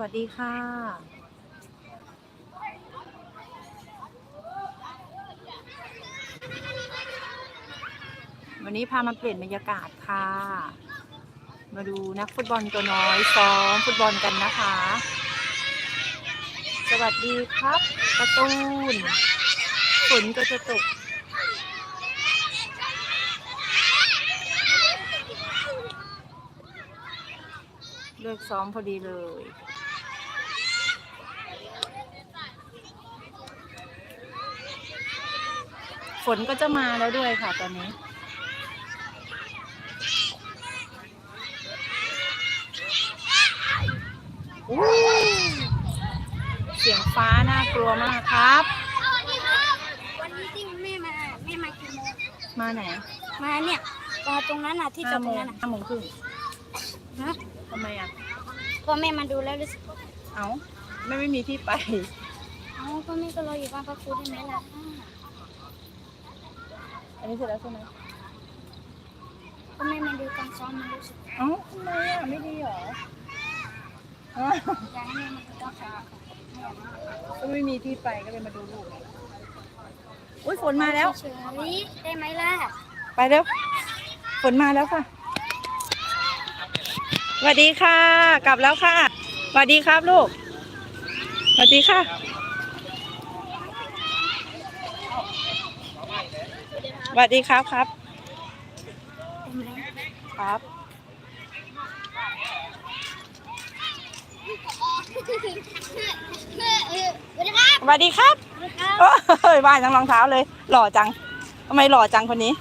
วัสดีค่ะ วันนี้พามาเปลี่ยนบรรยากาศค่ะ มาดูนักฟุตบอลตัวน้อยซ้อมฟุตบอลกันนะคะ สวัสดีครับกร์ตูนฝนก็จะตกเลิกซ้อมพอดีเลย นก็จะมาแล้วด้วยค่ะตอนนี้อู้เสียงฟ้าน่ากลัวมากครับสวัสดีครับ วันนี้ที่แม่มาแม่มากี่โมงมาไหนมาเนี่ยมาตรงนั้นน่ะที่จอดตรงนั้นน่ะห้าโมงครึ่งฮะทำไมอะ ก็แม่มาดูแล้วรู้สึกเอ้าไม่ไม่มีที่ไป เอ้าก็แม่ก็รออยู่บ้านพระครูได้ไหมล่ะ อันนี้เสร็จแล้วใช่ไหมก็แม่มาดูการซ้อมมันรู้สึกเอ้าทำไมอะไม่ดีเหรออ้าวอยากให้แม่มาดูการซ้อมก็ไม่มีที่ไปก็เลยมาดูลูกอุ้ยฝนมาแล้ว เฉยๆได้ไหมล่ะไปเร็วฝนมาแล้วค่ะสวัสดีค่ะ กลับแล้วค่ะสวัสดีครับลูกสวัสดีค่ะ สวัสดีครับครับได้ไหมครับ สวัสดีครับสวัสดีครับสวัสดีครับเอ้ยบ้านทั้งรองเท้าเลย หล่อจังทำไมหล่อจังคนนี้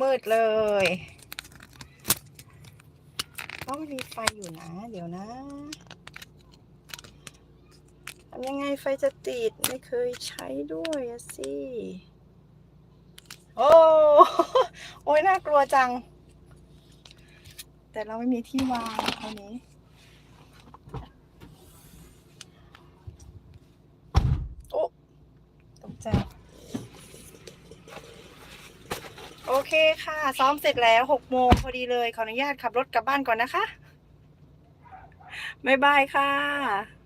มืดเลยต้องมีไฟอยู่นะ เดี๋ยวนะทำยังไงไฟจะติดไม่เคยใช้ด้วยสิ โอ้โอ้ยน่ากลัวจัง แต่เราไม่มีที่วางตอนนี้ โอ้ตกใจ โอเคค่ะ ซ้อมเสร็จแล้วหกโมงพอดีเลย ขออนุญาตขับรถกลับบ้านก่อนนะคะ บ๊ายบายค่ะ